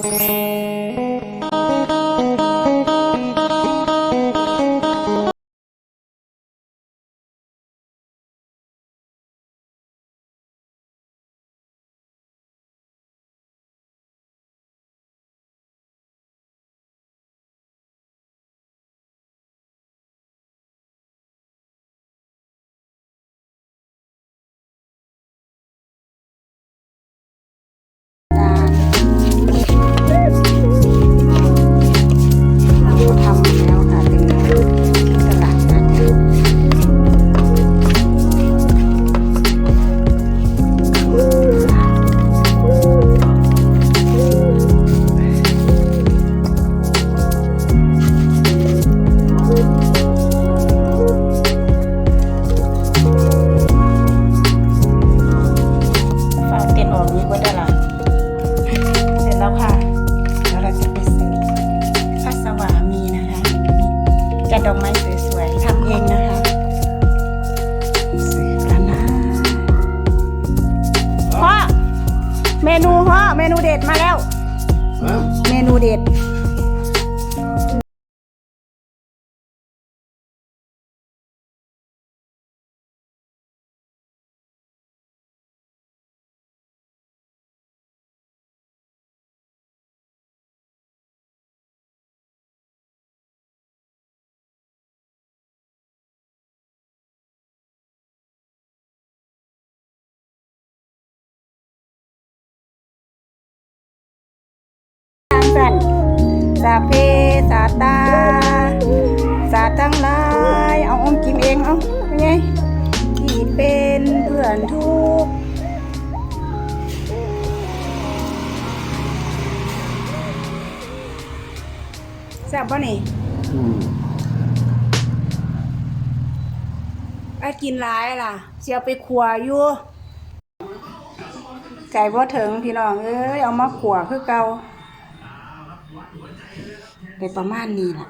เร จัดดอกไม้สวยๆทำเองนะคะซื้อแล้วนะพ่อเมนูพ่อเมนูเด็ดมาแล้ว เมนูเด็ด สันสาเพสาตา สาทั้งหลาย เอาอมกินเองเอาเป็นไงที่เป็นเพื่อนทุกข์แซ่บป่ะนี่ไอ้กินร้ายล่ะเสียไปครัวอยู่ไก่บ่ถึงพี่น้องเอ้ยเอามาขัวคือเก่า ไปประมาณนี้แหละ